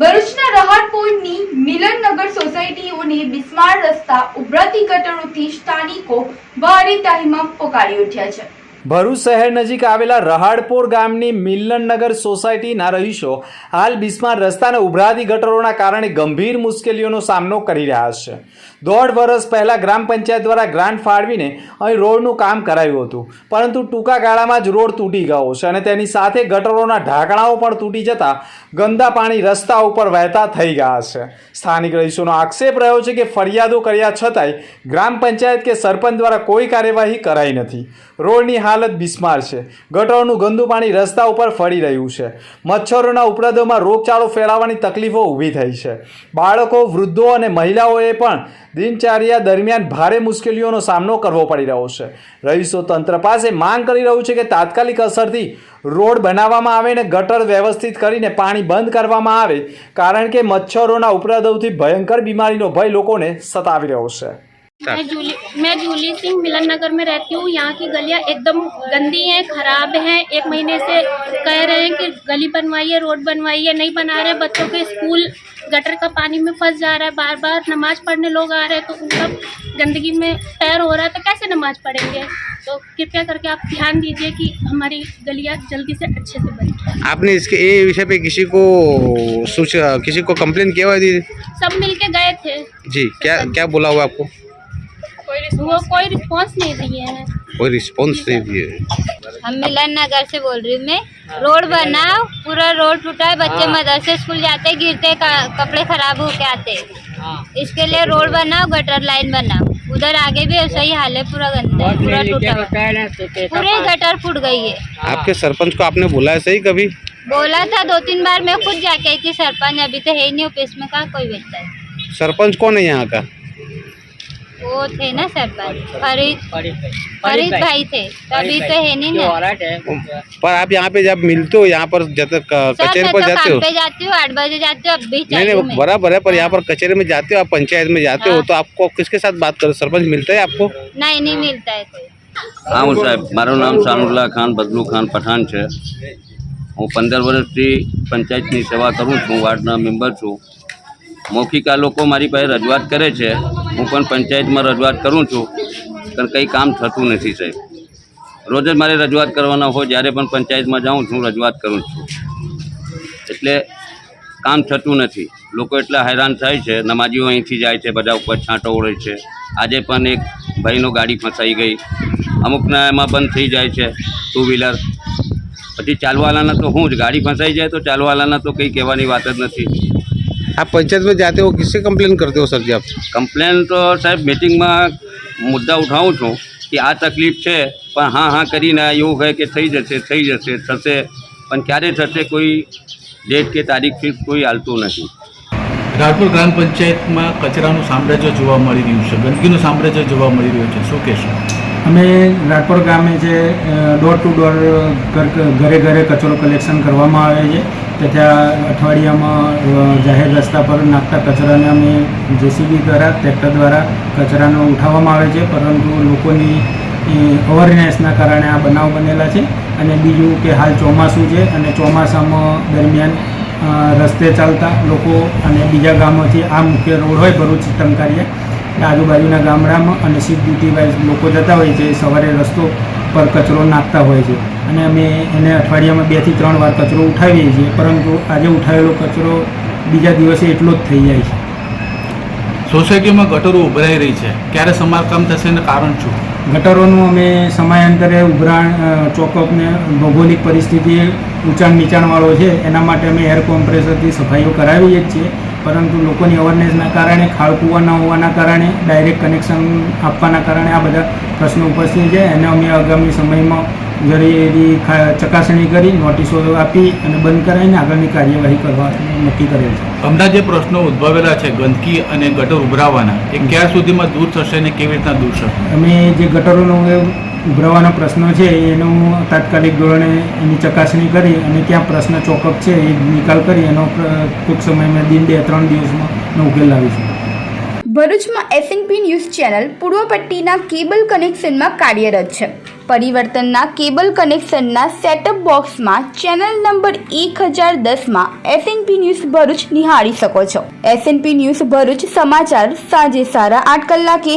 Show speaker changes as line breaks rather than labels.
ભરૂચના રહાટપુરની મિલનનગર સોસાયટીઓને બિસ્માર રસ્તા ઉભરાતી ગટરોથી સ્થાનિકો ભારે તાહીમાં પોકારી ઉઠ્યા છે.
ભરૂચ શહેર નજીક આવેલા રહાડપોર ગામની મિલનનગર સોસાયટીના રહીશો હાલ બિસ્માર રસ્તાને ઉભરાતી ગટરોના કારણે ગંભીર મુશ્કેલીઓનો સામનો કરી રહ્યા છે. દોઢ વર્ષ પહેલાં ગ્રામ પંચાયત દ્વારા ગ્રાન્ટ ફાળવીને અહીં રોડનું કામ કરાયું હતું. પરંતુ ટૂંકા ગાળામાં જ રોડ તૂટી ગયો છે અને તેની સાથે ગટરોના ઢાંકણાઓ પણ તૂટી જતા ગંદા પાણી રસ્તા ઉપર વહેતા થઈ ગયા છે. સ્થાનિક રહીશોનો આક્ષેપ રહ્યો છે કે ફરિયાદો કર્યા છતાંય ગ્રામ પંચાયત કે સરપંચ દ્વારા કોઈ કાર્યવાહી કરાઈ નથી. રોડની હાલત બિસ્માર છે. ગટરોનું ગંદુ પાણી રસ્તા ઉપર ફરી રહ્યું છે. મચ્છરોના ઉપરાદોમાં રોગચાળો ફેલાવાની તકલીફો ઊભી થઈ છે. બાળકો, વૃદ્ધો અને મહિલાઓએ પણ દિનચર્યા દરમિયાન ભારે મુશ્કેલીઓનો સામનો કરવો પડી રહ્યો છે. રહીશો તંત્ર પાસે માંગ કરી રહ્યું છે કે તાત્કાલિક અસરથી રોડ બનાવવામાં આવે ને ગટર વ્યવસ્થિત કરીને પાણી બંધ કરવામાં આવે, કારણ કે મચ્છરોના ઉપદ્રવથી ભયંકર બીમારીનો ભય લોકોને સતાવી રહ્યો છે.
मैं जूली मैं जूली सिंह मिलन नगर में रहती हूँ। यहाँ की गलियाँ एकदम गंदी हैं खराब हैं। एक महीने से कह रहे हैं कि गली बनवाइए रोड बनवाइए नहीं बना रहे। बच्चों के स्कूल गटर का पानी में फंस जा रहा है। बार बार नमाज़ पढ़ने लोग आ रहे हैं तो उनका गंदगी में पैर हो रहा है तो कैसे नमाज़ पढ़ेंगे? तो कृपया करके आप ध्यान दीजिए कि हमारी गलियाँ जल्दी से अच्छे से बने।
आपने इसके ये विषय पे किसी को सूचना किसी को कंप्लेन किया हुआ थी
सब मिल गए थे।
जी क्या क्या बोला हुआ आपको?
वो कोई रिस्पॉन्स नहीं दिए हैं।
कोई रिस्पॉन्स नहीं दिए
हम मिलन नगर से बोल रही हूँ मैं। रोड बनाओ पूरा रोड टूटा है बच्चे मदरसे स्कूल जाते गिरते कपड़े खराब होके आते। इसके लिए रोड बनाओ गटर लाइन बनाओ। उधर आगे भी ऐसा ही हाल है पूरा गंदा है पूरा टूटा पूरे गटर फूट गई है।
आपके सरपंच को आपने बुलाया सही कभी?
बोला था दो तीन बार मैं खुद जाके आई थी सरपंच अभी तो है ही नहीं ऑफ़िस में कहा कोई बैठता है?
सरपंच कौन है यहाँ का?
वो थे ना सरपंच फरीद फरीद भाई थे तभी तो है नहीं ना
पर आप यहाँ पे जब मिलते हो यहाँ पर जब तक
सर
कचहरी
मैं
पर
तो
जाते हो
काम पे जाती हूँ आठ बजे जाती हूँ अब भी
नहीं
चालू
नहीं
में
बराबर है पर यहाँ पर कचहरी में जाते हो आप पंचायत में जाते हो
हाँ।
तो आपको किसके साथ बात करो सरपंच मिलता है आपको
नहीं नहीं मिलता है कोई
હા હું સાહેબ મારું નામ સાનુલ્લા ખાન બદલુ ખાન પઠાણ છે હું પંદર વર્ષથી પંચાયતની સેવા કરું છું વાર્ડના મેમ્બર છું મૌખિક આ લોકો મારી પાસે રજૂઆત કરે છે હું પણ પંચાયતમાં રજૂઆત કરું છું, પણ કંઈ કામ થતું નથી સાહેબ. રોજ જ મારે રજૂઆત કરવાના હોય, જ્યારે પણ પંચાયતમાં જાઉં છું, રજૂઆત કરું છું. એટલે કામ થતું નથી. લોકો એટલા હેરાન થાય છે, નમાજીઓ અહીંથી જાય છે, બધા ઉપર છાંટો ઓળે છે. આજે પણ એક ભાઈનો ગાડી ફસાઈ ગઈ. અમુકના એમાં બંધ થઈ જાય છે ટુ વ્હીલર પછી ચાલવાલાના તો હું જ, ગાડી ફસાઈ જાય તો ચાલવાલાના તો કંઈ કહેવાની વાત જ નથી.
आप पंचायत में जाते हो किससे कंप्लेन करते हो सर जी आप
કમ્પ્લેન તો સાહેબ મિટિંગમાં મુદ્દા ઉઠાવું છું કે આ તકલીફ છે પણ હા હા કરીને એવું કહે કે થઈ જશે થઈ જશે થશે પણ ક્યારે થશે કોઈ ડેટ કે તારીખ ફિક્સ કોઈ હાલતું નથી
રાજપુર ગ્રામ પંચાયતમાં કચરાનું સામ્રાજ્ય જોવા મળી રહ્યું છે ગંદકીનું સામ્રાજ્ય જોવા મળી રહ્યું છે શું કહેશો
અમે રાજપુર ગામે જે ડોર ટુ ડોર ઘરે ઘરે કચરો કલેક્શન કરવામાં આવે છે. તથા અઠવાડિયામાં જાહેર રસ્તા પર નાખતા કચરાને અમે જેસીબી દ્વારા, ટ્રેક્ટર દ્વારા કચરાનો ઉઠાવવામાં આવે છે. પરંતુ લોકોની અવેરનેસના કારણે આ બનાવ બનેલા છે. અને બીજું કે હાલ ચોમાસું છે અને ચોમાસામાં દરમિયાન રસ્તે ચાલતા લોકો અને બીજા ગામોથી આ મુખ્ય રોડ હોય ભરૂચ ટંકારિયા આજુબાજુના ગામડામાં અને સીટ ડ્યુટી વાઇઝ લોકો જતા હોય છે સવારે રસ્તો પર કચરો નાખતા હોય છે. અને અમે એને અઠવાડિયામાં બેથી ત્રણ વાર કચરો ઉઠાવીએ છીએ પરંતુ આજે ઉઠાવેલો કચરો બીજા દિવસે એટલો જ થઈ જાય છે.
સોસાયટીમાં ગટરો ઉભરાઈ રહી છે. ક્યારે સમારકામ થશે અને કારણ શું?
ગટરોનું અમે સમયાંતરે ઉભરાણ ચોકઅપને ભૌગોલિક પરિસ્થિતિ ઊંચાણ નીચાણવાળો છે એના માટે અમે એર કોમ્પ્રેસરથી સફાઈઓ કરાવીએ જ છીએ. પરંતુ લોકોની અવેરનેસના કારણે ખાળકુવા ન હોવાના કારણે ડાયરેક્ટ કનેક્શન આપવાના કારણે આ બધા પ્રશ્નો ઉપસ્થિત છે. એને અમે આગામી સમયમાં જરૂરી ખા- ચકાસણી કરી નોટિસો આપી અને બંધ કરાવીને આગળની કાર્યવાહી કરવા નક્કી કરેલ છે.
હમણાં જે પ્રશ્નો ઉદ્ભવેલા છે ગંદકી અને ગટર ઉભરાવાના એ ક્યાં સુધીમાં દૂર થશે અને કેવી રીતના દૂર થશે?
અમે જે ગટરોનો ઉભરાવાના પ્રશ્નો છે, એનું તાત્કાલિક ધોરણે એની ચકાસણી કરી અને ક્યાં પ્રશ્ન ચોકઅપ છે, એ નિકાલ કરી એનો ટૂંક સમયમાં દિન બે, ત્રણ દિવસમાં ઉકેલ લાવીશું
ભરૂચમાં એસએનપી ન્યૂઝ ચેનલ પૂર્વ પટ્ટીના કેબલ કનેક્શનમાં કાર્યરત છે. પરિવર્તનના કેબલ કનેક્શનના સેટઅપ બોક્સમાં ચેનલ નંબર એક હજાર દસમાં એસએનપી ન્યૂઝ ભરૂચ નિહાળી શકો છો. એસએનપી ન્યૂઝ ભરૂચ સમાચાર સાંજે સાડા આઠ કલાકે